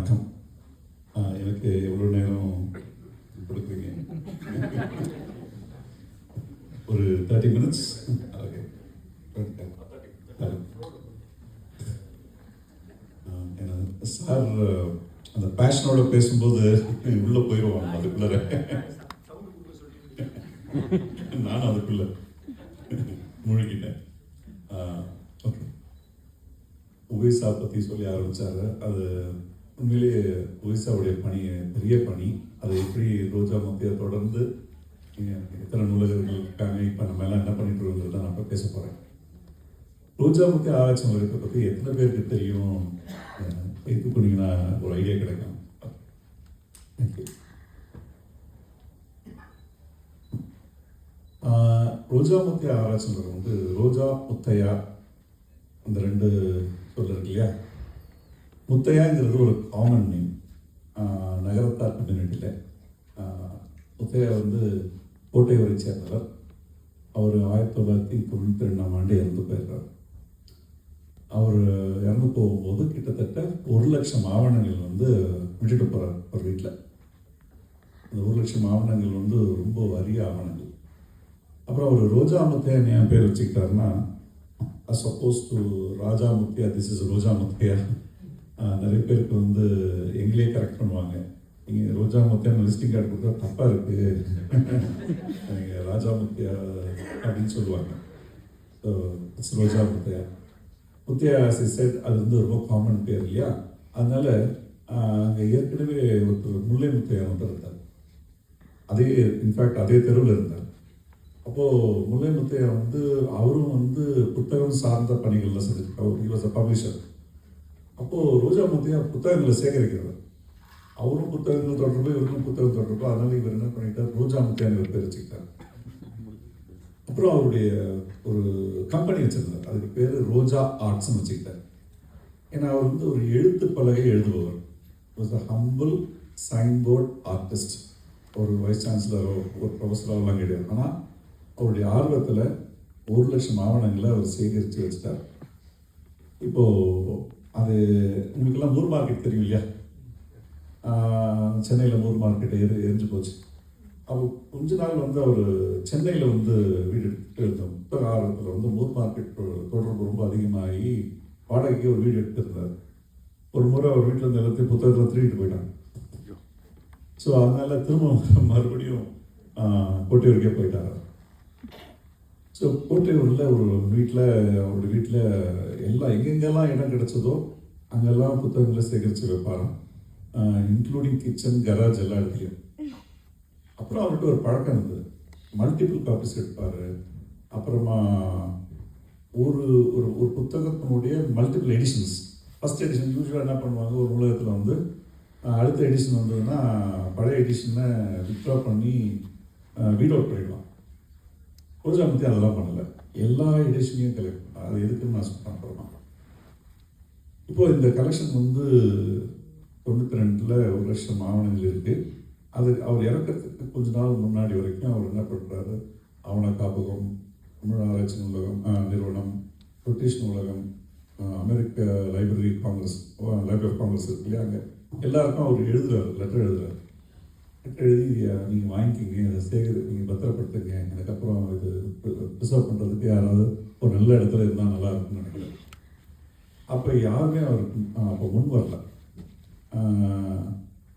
வணக்கம். எனக்கு எவ்வளோ நேரம் கொடுப்பீங்க ஒரு தேர்ட்டி மினிட்ஸ் ஓகே சார் அந்த பேஷனோட பேசும்போது உள்ளே போயிடுவாங்க அதுக்குள்ளார. நான் அதுக்குள்ள முழுகிட்டேன். ஓகே உவேசா பற்றி சொல்லி ஆரம்பித்தார் அது உண்மையிலேயே ஒரிசாவுடைய பணி பெரிய பணி. அதை எப்படி ரோஜா மத்திய தொடர்ந்து எத்தனை நூலகர்கள் இருக்காங்க? இப்போ நம்ம எல்லாம் என்ன பண்ணிட்டு தான் நான் இப்போ பேச போகிறேன் ரோஜா முக்கிய ஆராய்ச்சி முறையை பற்றி எத்தனை பேருக்கு தெரியும்? இது பண்ணிங்கன்னா ஒரு ஐடியா கிடைக்கும். ரோஜா முத்திய ஆராய்ச்சின்றது வந்து ரோஜா முத்தையா அந்த ரெண்டு சொல்ல இருக்கு இல்லையா? முத்தையாங்கிறது ஒரு காமன் நேம் நகரத்தார் கம்யூனிட்டியில் முத்தையா வந்து கோட்டையூரை சேர்ந்தவர். அவர் ஆயிரத்தி தொள்ளாயிரத்தி தொண்ணூற்றி ரெண்டாம் ஆண்டு இறந்து போயிடுறார். அவர் இறந்து போகும்போது கிட்டத்தட்ட ஒரு லட்சம் ஆவணங்கள் வந்து விட்டுட்டு போகிறார் ஒரு வீட்டில் அந்த ஒரு லட்சம் ஆவணங்கள் வந்து ரொம்ப அரிய ஆவணங்கள். அப்புறம் அவர் ரோஜா முத்தையன் ஏன் பேர் வச்சுக்கிட்டாருன்னா suppose to Raja Muthiah this is Roja Muthiah நிறைய பேருக்கு வந்து எங்களே கரெக்ட் பண்ணுவாங்க. நீங்கள் ரோஜா முத்தியான விசிட்டிங் கார்டு கொடுத்தா தப்பாக இருக்குது நீங்கள் ராஜா முத்தியா அப்படின்னு சொல்லுவாங்க. So it's Roja Muthiah Muthiah said அது வந்து ரொம்ப காமன் பேர் இல்லையா? அதனால் அங்கே ஏற்கனவே ஒருத்தர் முல்லை முத்தையா ஒருத்தர் இருந்தார் அதே இன்ஃபேக்ட் அதே தெருவில் இருந்தார். அப்போது முல்லை முத்தையா வந்து அவரும் வந்து புத்தகம் சார்ந்த பணிகளில் செஞ்சிருக்கார். He was a பப்ளிஷர் அப்போது ரோஜா முத்தையா புத்தகங்களை சேகரிக்கிறவர் அவரும் புத்தகங்கள் தொடர்பு இவருக்கும் புத்தகம் தொடர்பு. அதனால இவர் என்ன பண்ணிட்டார்? ரோஜா முத்தையான்னு இவர் தெரிவிச்சுக்கிட்டார் அப்புறம் அவருடைய ஒரு கம்பெனி வச்சிருந்தார். அதுக்கு பேர் ரோஜா ஆர்ட்ஸ்னு வச்சுக்கிட்டார். ஏன்னா அவர் வந்து ஒரு எழுத்து பலகை எழுதுபவர். Was a humble signboard artist ஒரு வைஸ் சான்சலரோ ஒரு ப்ரொஃபஸராகலாம் கிடையாது. ஆனால் அவருடைய ஆர்வத்தில் ஒரு லட்சம் ஆவணங்களை அவர் சேகரித்து வச்சுட்டார். இப்போது அது உங்களுக்கெல்லாம் மூர் மார்க்கெட் தெரியும் இல்லையா? சென்னையில் மூர் மார்க்கெட் எரி எரிஞ்சு போச்சு. அவர் கொஞ்ச நாள் வந்து அவர் சென்னையில் வந்து வீடு எடுத்துட்டு இருந்தார் புத்தக ஆர்வத்தில் வந்து மூர் மார்க்கெட் தொடர்பு ரொம்ப அதிகமாகி வாடகைக்கு ஒரு வீடு எடுத்திருந்தார். ஒரு முறை அவர் வீட்டில் இருந்த எல்லாத்தையும் புத்தகத்தில் திருடிட்டு போயிட்டாங்க. ஸோ அதனால திரும்ப மறுபடியும் கோட்டையூருக்கே போயிட்டார் ஸோ கோட்டையூரில் ஒரு வீட்டில் அவரோட வீட்டில் எல்லாம் எங்கெங்கெல்லாம் இடம் கிடைச்சதோ அங்கெல்லாம் புத்தகங்களை சேகரித்து வைப்பாராம் இன்க்ளூடிங் கிச்சன் கராஜ் எல்லா இடத்துலையும். அப்புறம் அவர்கிட்ட ஒரு பழக்கம் இருந்தது. மல்டிபிள் காப்பீஸ் எடுப்பார். அப்புறமா ஒரு ஒரு ஒரு புத்தகத்தினுடைய மல்டிபிள் எடிஷன்ஸ் ஃபஸ்ட் எடிஷன் யூஸ்வலாக என்ன பண்ணுவாங்க? ஒரு நூலகத்தில் வந்து அடுத்த எடிஷன் வந்ததுன்னா பழைய எடிஷனை வித்ட்ரா பண்ணி வீட் அவுட் பண்ணிடலாம் ரோஜா அதெல்லாம் பண்ணலை. எல்லா எடிஷனையும் கலெக்ட் பண்ண அது எதுக்குன்னு நான் சொல்கிறேன் இப்போது இப்போ இந்த கலெக்ஷன் வந்து தொண்ணூற்றி ரெண்டில் ஒரு லட்சம் ஆவணங்கள் இருக்குது அது அவர் இறக்கிறதுக்கு கொஞ்ச நாள் முன்னாடி வரைக்கும் அவர் என்ன பண்ணுறாரு ஆவண காப்பகம் தமிழ் ஆராய்ச்சி நூலகம் நிறுவனம் பிரிட்டிஷ் நூலகம் அமெரிக்க library Congress library of Congress இருக்கு இல்லையா அங்கே. எல்லாருக்கும் அவர் எழுதுகிறார் லெட்டர் எழுதுகிறார் எழுதி நீங்கள் வாங்கிக்கிங்க இதை சேகரி நீங்கள் பத்திரப்படுத்துங்க. அதுக்கப்புறம் இது ப்ரிசர்வ் பண்ணுறதுக்கு யாராவது ஒரு நல்ல இடத்துல இருந்தால் நல்லா இருக்கும்னு நினைக்கிறேன். அப்போ யாருமே அவருக்கு அப்போ முன் வரல.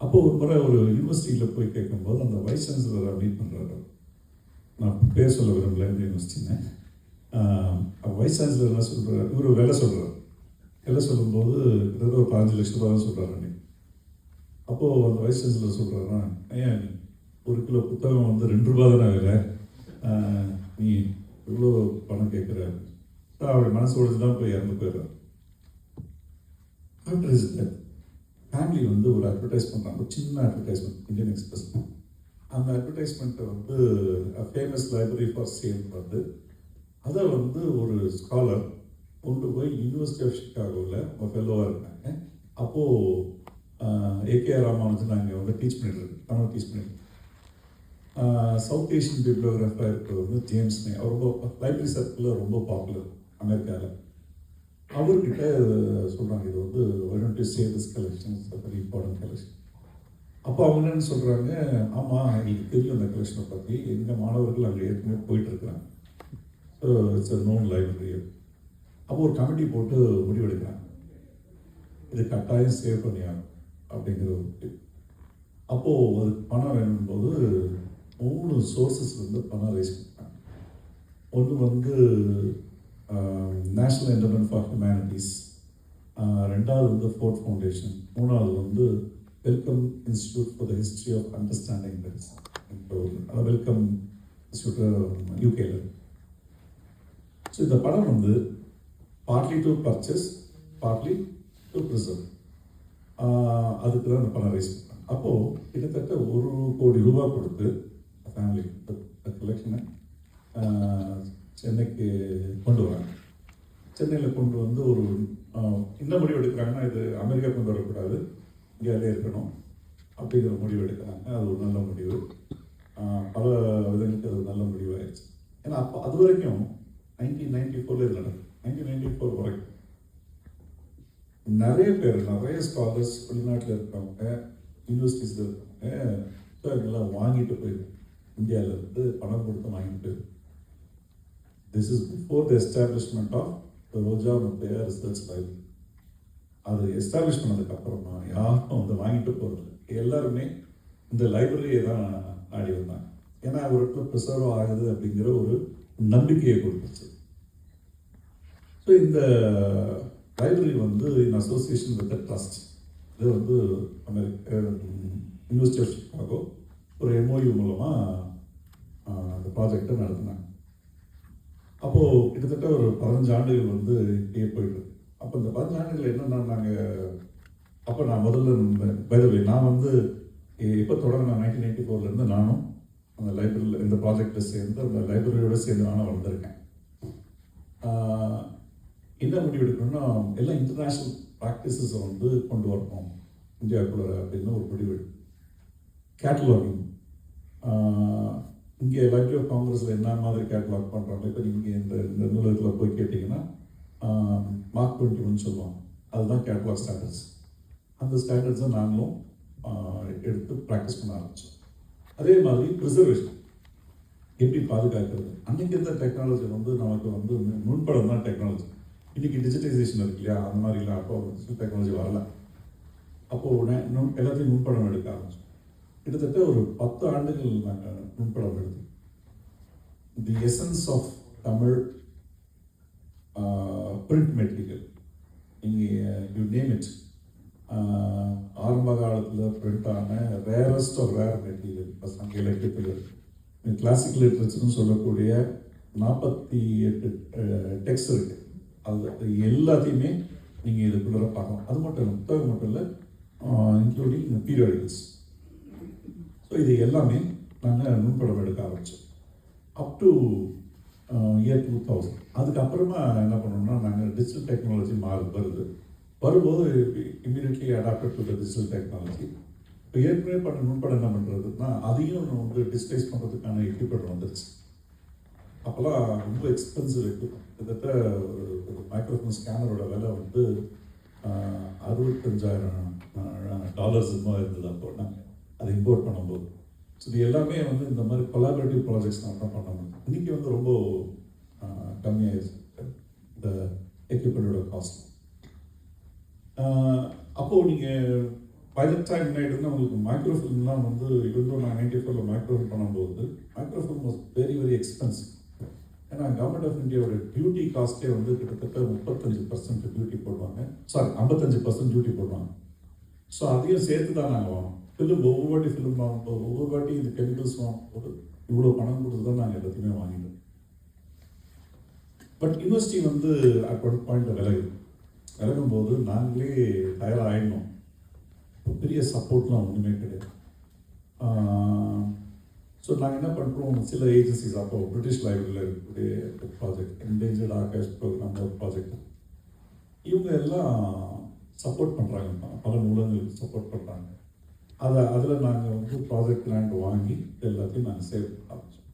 அப்போ ஒரு முறை ஒரு யூனிவர்சிட்டியில் போய் கேட்கும்போது அந்த வைஸ் சான்சலரை மீட் பண்ணுறாரு நான் பேர் சொல்ல விரும்பல இந்த யூனிவர்சிட்டின்னு வைஸ் சான்சலர் என்ன சொல்கிறார் இவர் வேலை சொல்கிறார் வேலை சொல்லும்போது கிட்டத்தட்ட ஒரு பதினஞ்சு லட்ச ரூபா தான் சொல்கிறாரு அன்னைக்கு. அப்போது அந்த வைஸ் சான்சலர் சொல்கிறாருன்னா ஏன் ஒரு கிலோ புத்தகம் வந்து ரெண்டு ரூபா தானே வேலை? நீ இவ்வளோ பணம் கேட்குற அவருடைய மனசு உடஞ்சு தான் போய் இறந்து போயிடுறார். ஆஃப்டர் இஸ் டெத் ஃபேமிலி வந்து ஒரு அட்வர்டைஸ் பண்ணுறாங்க ஒரு சின்ன அட்வர்டைஸ்மெண்ட் இந்தியன் எக்ஸ்பிரஸ் அந்த அட்வர்டைஸ்மெண்ட்டை வந்து ஃபேமஸ் லைப்ரரி ஃபார் சேல் வந்து அதை வந்து ஒரு ஸ்காலர் கொண்டு போய் யூனிவர்சிட்டி ஆஃப் ஷிகாகோவில் ஒரு ஃபெல்லோவாக இருக்காங்க அப்போது ஏகே ராமானுஜன் நாங்கள் வந்து டீச் பண்ணிட்டு தமிழ் டீச் பண்ணிட்டு சவுத் ஏஷியன் பிப்ளோகிராஃபாக இருக்கிறது வந்து ஜேம்ஸ் நே அவர் ரொம்ப லைப்ரரி சர்க்கிளில் ரொம்ப பாப்புலர் அமெரிக்காவில் அவர்கிட்ட சொல்கிறாங்க இது வந்து want to save this collection very important அப்போ அவங்க என்ன சொல்கிறாங்க ஆமாம் எங்களுக்கு தெரியும் அந்த கலெக்ஷனை பற்றி எங்கள் மாணவர்கள் அங்கே ஏற்கனவே போயிட்டுருக்குறாங்க. So it's a known library அப்போ ஒரு கமிட்டி போட்டு முடிவெடுக்கிறாங்க. இது கட்டாயம் சேவ் பண்ணியாங்க ஒரு முடிவு. அப்போது ஒரு பணம் வேணும்போது மூணு சோர்சஸ் வந்து பணம் ரைஸ் பண்ணாங்க ஒன்று வந்து நேஷ்னல் என்டர்மெண்ட் ஃபார் ஹியூமனிட்டிஸ் ரெண்டாவது வந்து ஃபோர்ட் ஃபவுண்டேஷன் மூணாவது வந்து Wellcome Institute for the history of understanding அதாவது வெல்கம் இன்ஸ்டியூட் யூகேல ஸோ இந்த படம் வந்து partly to purchase partly to preserve அதுக்கு தான் அந்த பணம் ரைஸ் பண்ணேன். அப்போது கிட்டத்தட்ட ஒரு கோடி ரூபாய் கொடுத்து ஃபேமிலி கலெக்ஷனை சென்னைக்கு கொண்டு வராங்க. சென்னையில் கொண்டு வந்து ஒரு இந்த என்ன முடிவு எடுக்கிறாங்கன்னா இது அமெரிக்கா கொண்டு வரக்கூடாது. இந்தியாவிலே இருக்கணும். அப்படிங்கிற முடிவு எடுக்கிறாங்க. அது ஒரு நல்ல முடிவு. பல விதங்களுக்கு அது நல்ல முடிவாயிடுச்சு ஏன்னா அப்போ அது வரைக்கும் நைன்டீன் நைன்டி ஃபோரில் இது நடக்கும் நைன்டீன் நைன்டி ஃபோர் வரைக்கும் நிறைய பேர் நிறைய ஸ்காலர்ஸ் வெளிநாட்டில் இருக்கவங்க யூனிவர்சிட்டிஸில் இருக்கவங்க புத்தகங்கள்லாம் வாங்கிட்டு போயிடும் இந்தியாவிலேருந்து பணம் கொடுத்து வாங்கிட்டு this is before the establishment of the Roja Muthiah research library அது எஸ்டாப்ளிஷ் பண்ணதுக்கப்புறமா யாரும் வந்து வாங்கிட்டு போகிறது எல்லாருமே இந்த லைப்ரரியை தான் நாடி வந்தாங்க. ஏன்னா அவருக்கு ப்ரிசர்வ் ஆகுது அப்படிங்கிற ஒரு நம்பிக்கையை கொடுத்துச்சு. ஸோ இந்த லைப்ரரி வந்து in association with the trust இது வந்து அமெரிக்க யூனிவர்சிட்டி ஆஃப் சிக்காகோ ஒரு எம்ஓயு மூலமாக அந்த ப்ராஜெக்டை நடத்தினாங்க. அப்போது கிட்டத்தட்ட ஒரு பதினஞ்சு ஆண்டுகள் வந்து இப்படியே போயிட்டு அப்போ இந்த பதினஞ்சு ஆண்டுகள் என்னென்னா நாங்கள் அப்போ நான் முதல்ல பைதவை நான் வந்து எப்போ தொடங்கின நைன்டீன் நைன்டி ஃபோர்லேருந்து நானும் அந்த லைப்ரரியில் இந்த ப்ராஜெக்டில் சேர்ந்து அந்த லைப்ரரியோட சேர்ந்து நானும் வளர்ந்துருக்கேன். என்ன முடிவெடுக்கணும்னா எல்லாம் இன்டர்நேஷ்னல் ப்ராக்டிசஸை வந்து கொண்டு வரணும் இந்தியாவுக்குள்ள அப்படின்னு ஒரு முடிவு கேட்டலாகிங் இங்கே லைப்ரரி ஆஃப் காங்கிரஸில் என்ன மாதிரி கேட்டலாக் பண்ணுறாங்க இப்போ நீங்கள் இந்த இந்த நூலகத்தில் போய் கேட்டிங்கன்னா மார்க் டுவெண்ட்டி ஒன் சொல்லுவாங்க. அதுதான் கேட்லாக் ஸ்டாண்டர்ட்ஸ் அந்த ஸ்டாண்டர்ட்ஸை நாங்களும் எடுத்து ப்ராக்டிஸ் பண்ண ஆரம்பித்தோம் அதே மாதிரி ப்ரிசர்வேஷன் எப்படி பாதுகாக்கிறது? அன்றைக்கி இருந்த டெக்னாலஜி வந்து நமக்கு வந்து முன்படம் தான் டெக்னாலஜி இன்றைக்கி டிஜிட்டைசேஷன் இருக்கு இல்லையா அந்த மாதிரி இல்லை அப்போ டெக்னாலஜி வரல. அப்போது உடனே நுண் எல்லாத்தையும் நுண்படம் எடுக்க ஆரம்பிச்சோம். கிட்டத்தட்ட ஒரு பத்து ஆண்டுகள் நாங்கள் நுண்படம் எடுத்தோம். The essence of Tamil print material இங்கே யூ நேம் இட் ஆரம்ப காலத்தில் பிரிண்ட் ஆன ரேரஸ்ட் ஆஃப் ரேர் மெட்டீரியல் பசங்க சங்க இலக்கியத்தில். கிளாசிக்கல் லிட்ரேச்சர்னு சொல்லக்கூடிய நாற்பத்தி எட்டு டெக்ஸ்ட் இருக்குது அது எல்லாத்தையுமே நீங்கள் இதுக்குள்ளே பார்க்கலாம் அது மட்டும் இல்லை புத்தகம் மட்டும் இல்லை இன்க்ளூடிங் பீரியாடிகல்ஸ் ஸோ இது எல்லாமே நாங்கள் நுண்படம் எடுக்க ஆரம்பித்தோம் up to year two thousand அதுக்கப்புறமா என்ன பண்ணோம்னா நாங்கள் டிஜிட்டல் டெக்னாலஜி மாறு வருது. வரும்போது immediately adapted to the digital technology இப்போ ஏற்கனவே பண்ண நுண்படம் என்ன பண்ணுறதுன்னா அதையும் வந்து டிஸ்பிளேஸ் பண்ணுறதுக்கான எக்யூப்மெண்ட் வந்துருச்சு. அப்போல்லாம் ரொம்ப எக்ஸ்பென்சிவ் எக்யூப்மெண்ட் கிட்டத்தட்ட ஒரு மைக்ரோஃபோன் ஸ்கேனரோட விலை வந்து அறுபத்தஞ்சாயிரம் டாலர்ஸ் இன்னும் இருந்தது அப்போ. நாங்கள் அதை இம்போர்ட் பண்ணும்போது. ஸோ இது எல்லாமே வந்து இந்த மாதிரி கொலாபரேட்டிவ் ப்ராஜெக்ட்ஸ் நம்ம தான் பண்ண முடியும்? இன்றைக்கி வந்து ரொம்ப ஆஹ், கம்மியாயிருச்சு இந்த எக்யூப்மெண்ட்டோட காஸ்ட் அப்போது நீங்கள் பை த டைம் வந்து உங்களுக்கு மைக்ரோஃபில்ம்லாம் வந்து இவ்வளோ நான் நைன்டி ஃபோரில் மைக்ரோஃபில் பண்ணும்போது microphone was very very expensive ஏன்னா கவர்மெண்ட் ஆஃப் இந்தியாவோட டியூட்டி காஸ்ட்டே வந்து கிட்டத்தட்ட முப்பத்தஞ்சு பர்சன்ட் டியூட்டி போடுவாங்க. சாரி ஐம்பத்தஞ்சு பர்சன்ட் டியூட்டி போடுவாங்க. ஸோ அதையும் சேர்த்து தான் நாங்கள் வாங்கணும். ஃபிலிம் ஒவ்வொரு வாட்டி ஃபிலிம் வாங்கும்போது ஒவ்வொரு வாட்டி இந்த கெமிக்கல்ஸ் வாங்கும்போது இவ்வளோ பணம் கொடுத்து தான் நாங்கள் எல்லாத்தையுமே வாங்கிட்டோம் பட் யூனிவர்சிட்டி வந்து அட் ஒன் பாயிண்ட் விலகும் போது நாங்களே டயர் ஆயிடணும் இப்போ பெரிய சப்போர்ட்லாம் ஒன்றுமே கிடையாது. ஸோ நாங்கள் என்ன பண்ணுறோம் சில ஏஜென்சிஸ் அப்போ பிரிட்டிஷ் லைப்ரரியில் இருக்கக்கூடிய ப்ராஜெக்ட் என்டேஞ்சர்ட் ஆர்கைவ்ஸ் ப்ரோக்ராம் ஒரு ப்ராஜெக்ட் இவங்க எல்லாம் சப்போர்ட் பண்ணுறாங்க பல நூலகங்களுக்கு சப்போர்ட் பண்ணுறாங்க அதை அதில் நாங்கள் வந்து ப்ராஜெக்ட் லேண்ட் வாங்கி எல்லாத்தையும் நாங்கள் சேவ் பண்ண ஆரம்பிச்சோம்.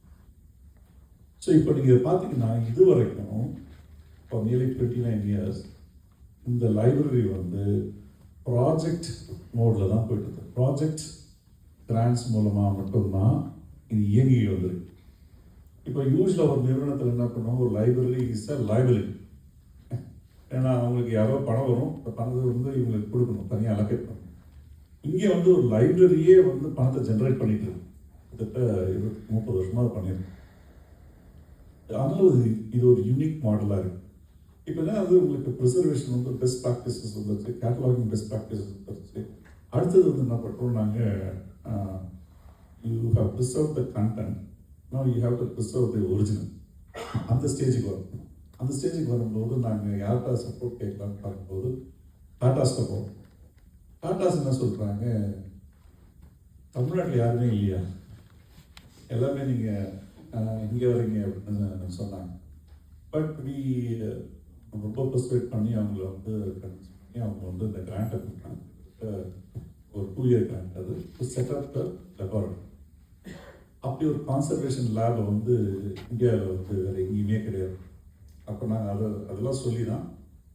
ஸோ இப்போ நீங்கள் பார்த்தீங்கன்னா இது வரைக்கும் இப்போ நியர்லி டுவெண்ட்டி நைன் இயர்ஸ் இந்த லைப்ரரி வந்து ப்ராஜெக்ட் மோடில் தான் போயிட்டு இருக்கு. ப்ராஜெக்ட் கிராண்ட்ஸ் மூலமாக மட்டும்தான் இது இயங்கி வந்திருக்கு இப்போ யூஸ்வலாக ஒரு நிறுவனத்தில் என்ன பண்ணுவோம் ஒரு லைப்ரரி இஸ் அ லைபிலிட்டி ஏன்னா அவங்களுக்கு யாரோ பணம் வரும். அந்த பணத்தை வந்து இவங்களுக்கு கொடுக்கணும். தனியாக அலோகேட் பண்ணணும். இங்கே வந்து ஒரு லைப்ரரியே வந்து பணத்தை ஜென்ரேட் பண்ணிட்டு இருக்கு. கிட்டத்தட்ட இருபத்தி முப்பது வருஷமாக அதை பண்ணியிருக்கோம் அதனால இது இது ஒரு யூனிக் மாடலாக இருக்குது இப்போ என்ன அது உங்களுக்கு ப்ரிசர்வேஷன் வந்து பெஸ்ட் ப்ராக்டிசஸ் வந்துருச்சு. கேட்டலாகிங் பெஸ்ட் ப்ராக்டிசஸ் வந்துருச்சு. அடுத்தது வந்து என்ன பண்ணுறோம் நாங்கள் you have preserve the content no you have to preserve the original அந்த ஸ்டேஜுக்கு வரும். அந்த ஸ்டேஜுக்கு வரும்போது நாங்கள் யார்கிட்ட சப்போர்ட் கேட்கலாம்னு பார்க்கும்போது டாட்டாஸ்ட்ட போகிறோம் டாட்டாஸ் என்ன சொல்கிறாங்க தமிழ்நாட்டில் யாருமே இல்லையா? எல்லாமே நீங்கள் இங்கே வரீங்க அப்படின்னு சொன்னாங்க. பட் வி ரொம்ப பர்சுவேட் பண்ணி அவங்கள வந்து கன்வின்ஸ் பண்ணி அவங்க வந்து இந்த கிராண்ட்டை கொடுத்தாங்க. ஒரு டூ இயர் கிராண்ட் அது செட்டப் த லெபார்டரி அப்படி ஒரு கான்சர்வேஷன் லேபை வந்து இந்தியாவில் வந்து வேறு எங்கேயுமே கிடையாது. அப்போ நாங்கள் அதை அதெல்லாம் சொல்லி தான்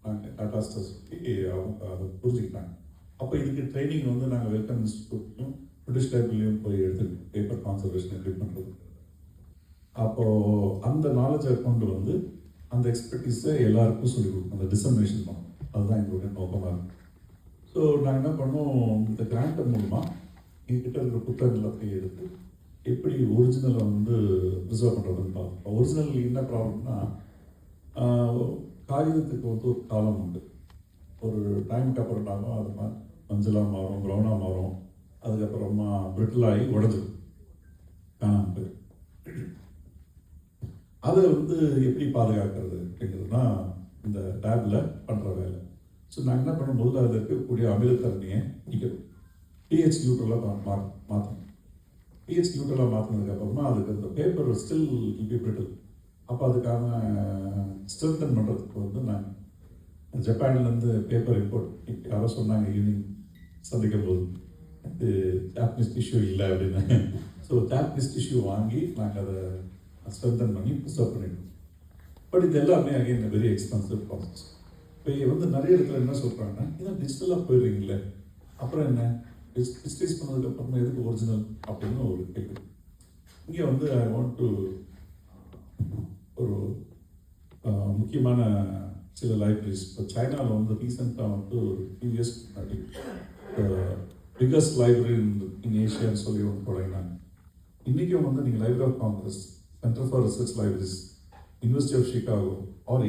நாங்கள் டாட்டாஸ்ட்டை சொல்லி அவங்க அதை புரிஞ்சுக்கிட்டாங்க. அப்போ இதுக்கு ட்ரைனிங் வந்து நாங்கள் வெல்கம் இன்ஸ்டியூட்லையும் பிரிட்டிஷ் லைப்ரரிலையும் போய் எடுத்துக்கிட்டோம். பேப்பர் கான்சர்வேஷன் எப்படி பண்ணுறது அப்போது அந்த நாலேஜை கொண்டு வந்து அந்த எக்ஸ்பர்டீஸை எல்லாருக்கும் சொல்லிக் கொடுக்கணும். அந்த டிசமினேஷன் பண்ணோம் அதுதான் எங்களுடைய நோக்கமாக இருக்கும். ஸோ நாங்கள் என்ன பண்ணோம்? இந்த கிராண்ட் மூலமாக எங்கிட்ட இருக்கிற புத்தகங்களை போய் எடுத்து எப்படி ஒரிஜினலை வந்து ப்ரிசர்வ் பண்ணுறதுன்னு பார்ப்போம். ஒரிஜினல் என்ன ப்ராப்ளம்னா காகிதத்துக்கு வந்து ஒரு காலம் உண்டு. ஒரு டைமுக்கு அப்புறம் அது மாதிரி மஞ்சளாக மாறும் ப்ரௌனாக மாறும். அதுக்கப்புறமா பிரிட்டிலாகி ஆகி உடஞ்சிடும் காணாமல் போயிடும் அதை வந்து எப்படி பாதுகாக்கிறது அப்படிங்கிறதுனா இந்த லேபில் பண்ணுற வேலை. ஸோ நாங்கள் என்ன பண்ணும்போது முதல்ல அதில் இருக்கக்கூடிய அமிலத்தன்மையை நிற்கணும் பிஹெச் நியூட்ரலாக மாற்றணும் பிஹெச் நியூட்ரலாக மாற்றினதுக்கப்புறமா அதுக்கு அந்த பேப்பர் ஸ்டில் பிரிட்டில் அப்போ அதுக்கான ஸ்ட்ரென்தன் பண்ணுறதுக்கு வந்து நாங்கள் ஜப்பான்லேருந்து பேப்பர் இம்போர்ட் யாரோ சொன்னாங்க ஈவினிங் சந்திக்கும் போது. இது ஜாப்பனீஸ் டிஷ்யூ இல்லை அப்படின்னு. ஸோ ஜாப்பனீஸ் டிஷ்யூ வாங்கி நாங்கள் அதை ஸ்ட்ரென்தன் பண்ணி ப்ரிசர்வ் பண்ணிடுவோம் பட் இது எல்லாமே அகைன் வெரி எக்ஸ்பென்சிவ் ப்ராசஸ் இப்போ வந்து நிறைய இடத்துல என்ன சொல்கிறாங்கன்னா ஏன்னா டிஜிட்டலாக போயிடுறீங்களே? அப்புறம் என்ன? டிஜிட்டலைஸ் பண்ணதுக்கு அப்புறமா எதுக்கு ஒரிஜினல் அப்படின்னு ஒரு கேள்வி இங்கே வந்து ஐ வாண்ட் டு ஒரு முக்கியமான சில லைப்ரரிஸ் இப்போ சைனாவில் வந்து ரீசெண்டாக வந்து ஒரு ஃபியூ இயர்ஸ் முன்னாடி பிகஸ்ட் லைப்ரரி இன் ஏஷியான்னு சொல்லி ஒன்று தொடங்கினாங்க இன்றைக்கும் வந்து நீங்கள் library of Congress center for research libraries university of Chicago or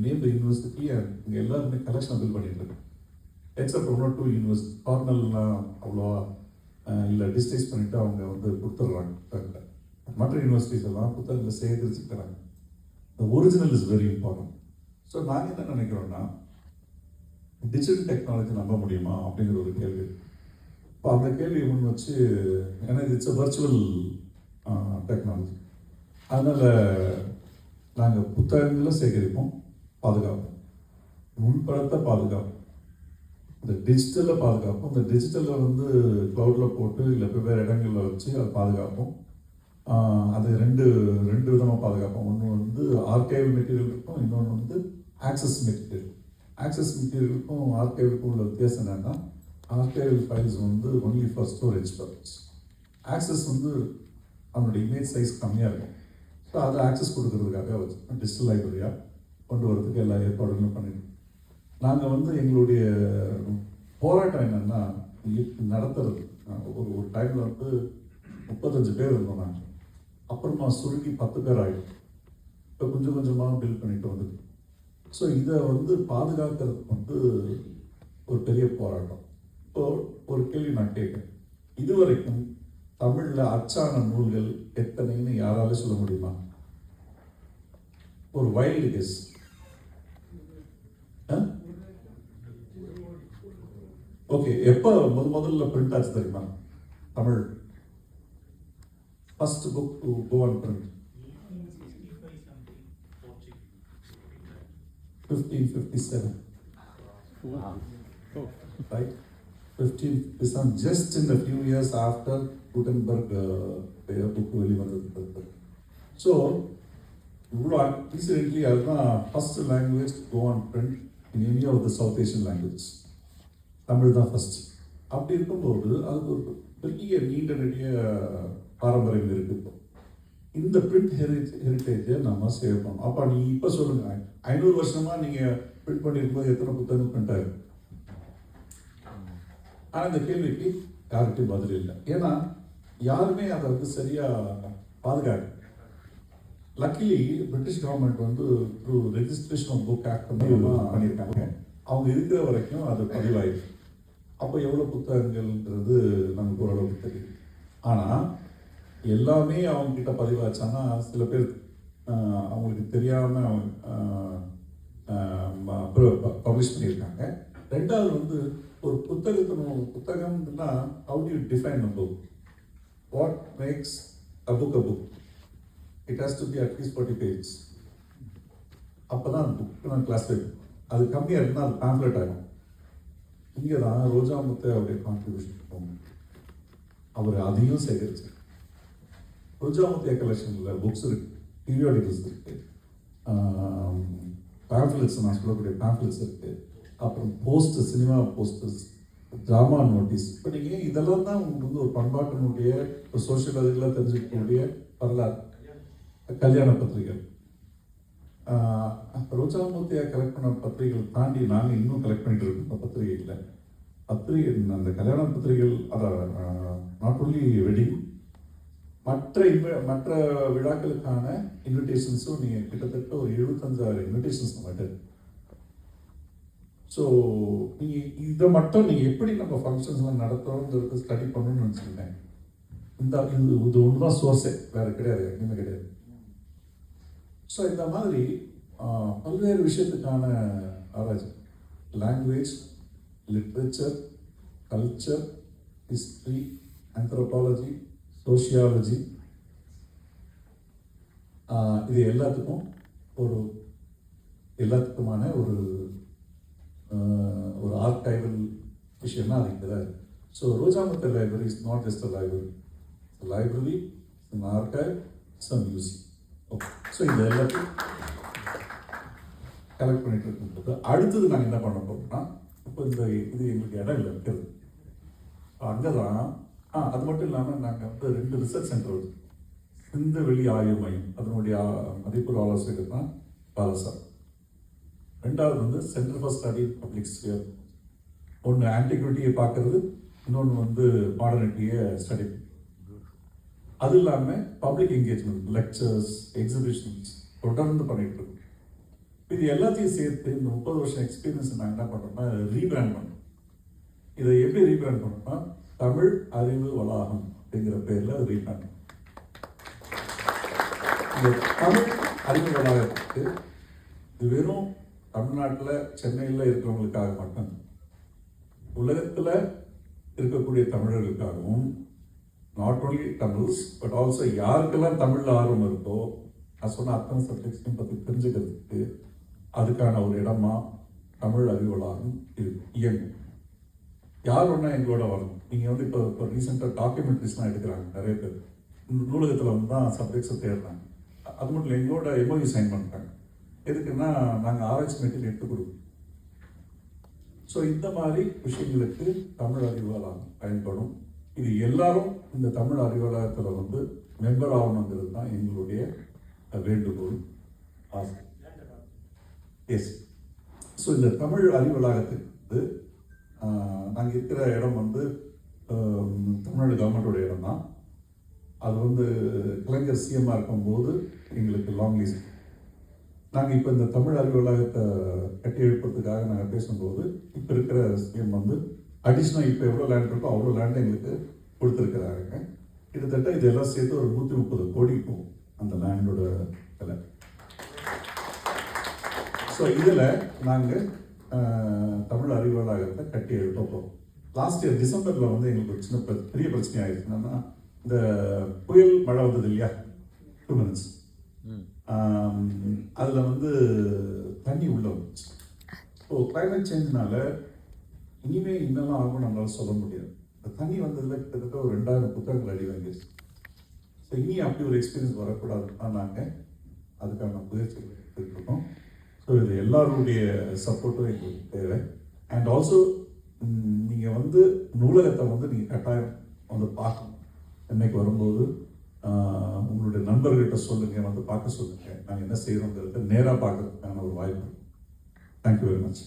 name the university இங்கே எல்லாருமே கலெக்ஷன் பில் பண்ணிட்டு இருக்கு எக்ஸப்ட் ஒன் டூ யூனிவர்சிட்டி கார்னல்லாம் அவ்வளோவா இல்லை டிஸ்டைஸ் பண்ணிவிட்டு அவங்க வந்து கொடுத்துட்றாங்க புத்தகங்களை மற்ற யூனிவர்சிட்டிஸ் எல்லாம் புத்தகங்களை சேகரிச்சுக்கிறாங்க. Original is very important so நாங்கள் என்ன நினைக்கிறோம்னா டிஜிட்டல் டெக்னாலஜி நம்ப முடியுமா அப்படிங்கிற ஒரு கேள்வி. இப்போ அந்த கேள்வி முன் வச்சு ஏன்னா இது இட்ஸ் வர்ச்சுவல் டெக்னாலஜி அதனால் நாங்கள் புத்தகங்களும் சேகரிப்போம் பாதுகாப்போம். முன்படத்தை பாதுகாப்போம். இந்த டிஜிட்டலை பாதுகாப்போம். இந்த டிஜிட்டலை வந்து க்ளவுடில் போட்டு இல்லை வெவ்வேறு இடங்களில் வச்சு அதை பாதுகாப்போம். அது ரெண்டு ரெண்டு விதமாக பாதுகாப்போம். ஒன்று வந்து ஆர்கைவ் மெட்டீரியல் இருக்கும் இன்னொன்று வந்து ஆக்சஸ் மெட்டீரியல் ஆக்சஸ் மெட்டீரியலுக்கும் ஆர்கைவுக்கும் உள்ள வித்தியாசம் என்னென்னா ஆர்கைவல் ஃபைல்ஸ் வந்து only for storage purpose access வந்து அவனுடைய இமேஜ் சைஸ் கம்மியாக இருக்கும். ஸோ அதை ஆக்சஸ் கொடுக்கறதுக்காக வச்சு டிஜிட்டல் லைப்ரரியாக கொண்டு வரதுக்கு எல்லா ஏற்பாடுகளும் பண்ணிட்டு நாங்கள் வந்து எங்களுடைய போராட்டம் என்னன்னா நடத்துறது. ஒரு ஒரு டைமில் வந்து முப்பத்தஞ்சு பேர் இருந்தோம் நாங்கள் அப்புறமா சுருங்கி பத்து பேர் ஆகிடும் இப்போ கொஞ்சம் கொஞ்சமாக பில்ட் பண்ணிட்டு வந்துட்டு ஸோ இதை வந்து பாதுகாக்கிறதுக்கு வந்து ஒரு பெரிய போராட்டம். இப்போ ஒரு கேள்வி நான் கேட்குறேன். இதுவரைக்கும் தமிழில் அச்சான நூல்கள் எத்தனைன்னு யாரால சொல்ல முடியுமா? ஒரு வைல்டு கெஸ் ஓகே எப்போ முத முதல்ல பிரிண்ட் ஆச்சு தெரியுமா? Tamil. First book to go and print 1557 right? 1557 just in a few years after Gutenberg uh, their book வெளிவந்தது ஸோ இவ்வளோ ரீசென்ட்லி அதுதான் first language go on print in any of the south Asian languages Tamil தான் first அப்படி இருக்கும்போது அது ஒரு பெரிய நீண்ட நெடிய பாரம்பரியம் இருக்கு இப்போ. இந்த பிரிண்ட் ஹெரிட் ஹெரிட்டேஜை நம்ம சேவ் பண்ணோம் அப்போ நீ இப்போ சொல்லுங்க. ஐநூறு வருஷமா நீங்கள் பிரிண்ட் பண்ணியிருக்கும்போது எத்தனை புத்தகம் பிரிண்ட் ஆயிருக்கு ஆனால் இந்த கேள்விக்கு யாருக்கும் பதில் இல்லை. ஏன்னா யாருமே அதை வந்து சரியாக பாதுகாக்க லக்கிலி பிரிட்டிஷ் கவர்மெண்ட் வந்து த்ரூ ரெஜிஸ்ட்ரேஷன் புக் ஆக்ட் பண்ணியிருக்காங்க. அவங்க இருக்கிற வரைக்கும் அது பதிவாயிருக்கு. அப்போ எவ்வளோ புத்தகங்கள்ன்றது நமக்கு ஓரளவுக்கு தெரியும். ஆனால் எல்லாமே அவங்கக்கிட்ட பதிவாச்சான்னா சில பேர் அவங்களுக்கு தெரியாமல் பப்ளிஷ் பண்ணியிருக்காங்க. ரெண்டாவது வந்து ஒரு புத்தகத்தின் புத்தகம்னா how to define a book what makes a book a book it has to be at least forty page அப்போ தான் புக் நான் கிளாஸ் அது கம்மியாக இருந்தால் அது பேம்ப்ளெட் ஆகும் இங்கே தான் ரோஜா முத்து அவருடைய கான்ட்ரிபியூஷன் போகும். அவர் அதையும் சேகரிச்சார். ரோஜா முத்தியா கலெக்ஷனில் புக்ஸ் இருக்கு பீரியாடிக்கல்ஸ் இருக்கு பேம்ப்ளெட்ஸ் நான் சொல்லக்கூடிய பேம்ப்ளெட்ஸ் இருக்கு அப்புறம் poster cinema posters drama notice இப்போ நீங்கள் இதெல்லாம் தான் உங்களுக்கு வந்து ஒரு பண்பாட்டினுடைய ஒரு சோஷியல் அதுக்கெல்லாம் தெரிஞ்சுக்கக்கூடிய வரலாறு? கல்யாண பத்திரிகை ரோஜாமூர்த்தியா கலெக்ட் பண்ண பத்திரிகைகள் தாண்டி நாங்கள் இன்னும் கலெக்ட் பண்ணிட்டு இருக்கோம். பத்திரிகையில் பத்திரிகை அந்த கல்யாண பத்திரிகைகள் அதான் நாட் ஒன்லி வெட்டிங் மற்ற இன்வ- மற்ற விழாக்களுக்கான இன்விடேஷன்ஸும் நீங்கள் கிட்டத்தட்ட ஒரு எழுபத்தஞ்சாயிரம் இன்விடேஷன்ஸ் நம்மகிட்ட ஸோ நீங்கள் இதை மட்டும் நீங்கள் எப்படி நம்ம ஃபங்க்ஷன்ஸ்லாம் நடத்துகிறோங்கிறது ஸ்டடி பண்ணணும்னு நினச்சிருந்தேன் இந்த இது இது ஒன்று தான் சோர்ஸே வேறு கிடையாது எங்கேயுமே கிடையாது. ஸோ இந்த மாதிரி பல்வேறு விஷயத்துக்கான ஆராய்ச்சி language literature culture history anthropology sociology இது எல்லாத்துக்கும் ஒரு எல்லாத்துக்குமான ஒரு ஒரு ஆர்கைவல் விஷயம்னா அது இங்கே தான் so ரோஜாமத்தர் library is not just a library library archive some a museum okay so இது எல்லாத்தையும் கலெக்ட் பண்ணிட்டு இருக்கும்போது அடுத்தது நாங்கள் என்ன பண்ண போகிறோம்னா இப்போ இந்த இது எங்களுக்கு இடம் இல்லை இருக்கிறது அங்கே தான் ஆ அது மட்டும் இல்லாமல் நாங்கள் வந்து ரெண்டு ரிசர்ச் சென்டர் இந்த வெளி ஆய்வு மையம் அதனுடைய மதிப்புள்ள ஆலோசகர் தான் பாலசார் ரெண்டாவது வந்து center for study public sphere ஒன்று ஆன்டிக்விட்டியை பார்க்குறது இன்னொன்று வந்து மாடர்னிட்டியை ஸ்டடி அது இல்லாமல் பப்ளிக் என்கேஜ்மெண்ட் லெக்சர்ஸ் எக்ஸிபிஷன்ஸ் தொடர்ந்து பண்ணிட்டு இருக்கோம். இது எல்லாத்தையும் சேர்த்து இந்த முப்பது வருஷம் எக்ஸ்பீரியன்ஸ் நாங்கள் என்ன பண்ணுறோம்னா ரீபிராண்ட் பண்ணோம் இதை எப்படி ரீபிராண்ட் பண்ணோம்னா தமிழ் அறிவு வளாகம் அப்படிங்கிற பேரில் ரீபிராண்ட் இந்த தமிழ் அறிவு வளாகத்துக்கு இது வெறும் தமிழ்நாட்டில் சென்னையில் இருக்கிறவங்களுக்காக மட்டும் உலகத்தில் இருக்கக்கூடிய தமிழர்களுக்காகவும் not only Tamils but also யாருக்கெல்லாம் தமிழில் ஆர்வம் இருக்கோ நான் சொன்ன அத்தனை சப்ஜெக்ட்ஸையும் பற்றி தெரிஞ்சுக்கிறதுக்கு அதுக்கான ஒரு இடமா தமிழ் அறிவலாகும் இது இயங்கும். யார் ஒன்றா எங்களோட வரணும்? நீங்கள் வந்து இப்போ இப்போ ரீசெண்டாக டாக்குமெண்ட்ரிஸ்லாம் எடுக்கிறாங்க நிறைய பேர். இந்த நூலகத்தில் வந்து தான் சப்ஜெக்ட்ஸை தேடுறாங்க. அது மட்டும் இல்லை எங்களோட எம்ஓயு சைன் பண்ணிட்டாங்க எதுக்குன்னா நாங்கள் ஆராய்ச்சி மெட்டீரியல் எடுத்து கொடுப்போம் ஸோ இந்த மாதிரி விஷயங்களுக்கு தமிழ் அறிவாளம் பயன்படும். இது எல்லாரும் இந்த தமிழ் அறிவாலயத்தில் வந்து மெம்பர் ஆகணுங்கிறது தான் எங்களுடைய வேண்டுகோள். ஆசை எஸ் ஸோ இந்த தமிழ் அறிவலாகத்துக்கு வந்து நாங்கள் இருக்கிற இடம் வந்து தமிழ்நாடு கவர்மெண்டோட இடம் தான். அது வந்து கலைஞர் சிஎம்மாக இருக்கும்போது எங்களுக்கு லாங் லீஸ் நாங்கள் இப்போ இந்த தமிழ் அறிவலாகத்தை கட்டி எழுப்புறதுக்காக நாங்கள் பேசும்போது இப்போ இருக்கிற சிஎம் வந்து அடிஷ்னல் இப்போ எவ்வளோ லேண்ட் இருக்கோ அவ்வளோ லேண்ட் எங்களுக்கு கொடுத்துருக்குறாங்க கிட்டத்தட்ட இதெல்லாம் சேர்த்து ஒரு நூற்றி முப்பது கோடி போகும் அந்த லேண்டோட விலை. ஸோ இதில் நாங்கள் தமிழ் அறிவாளகத்தை கட்டி எழுப்ப போகிறோம் லாஸ்ட் இயர் டிசம்பரில் வந்து எங்களுக்கு ஒரு சின்ன பிர- பெரிய பிரச்சனை ஆயிடுச்சு. என்னன்னா இந்த புயல் மழை வந்தது இல்லையா? டூ மினிட்ஸ் அதில் வந்து தண்ணி உள்ள வந்துச்சு. ஸோ கிளைமேட் சேஞ்ச்னால இனிமே இன்னெல்லாம் ஆகும் நம்மளால சொல்ல முடியாது. தண்ணி வந்ததில் கிட்டத்தட்ட ஒரு ரெண்டாயிரம் புத்தகங்கள் அடி வாங்கிடுச்சு ஸோ இனி அப்படி ஒரு எக்ஸ்பீரியன்ஸ் வரக்கூடாதுன்னா நாங்கள் அதுக்கான முயற்சிகள் எடுத்துருக்கோம் ஸோ இது எல்லாருடைய சப்போர்ட்டும் எங்களுக்கு தேவை. அண்ட் ஆல்சோ நீங்கள் வந்து நூலகத்தை வந்து நீங்கள் கட்டாயம் வந்து பார்க்கணும். என்னைக்கு வரும்போது உங்களுடைய நண்பர்கிட்ட சொல்லுங்கள் வந்து பார்க்க சொல்லுங்கள் நாங்கள் என்ன செய்கிறோங்கிறத நேராக பார்க்கறதுக்கான ஒரு வாய்ப்பு. Thank you very much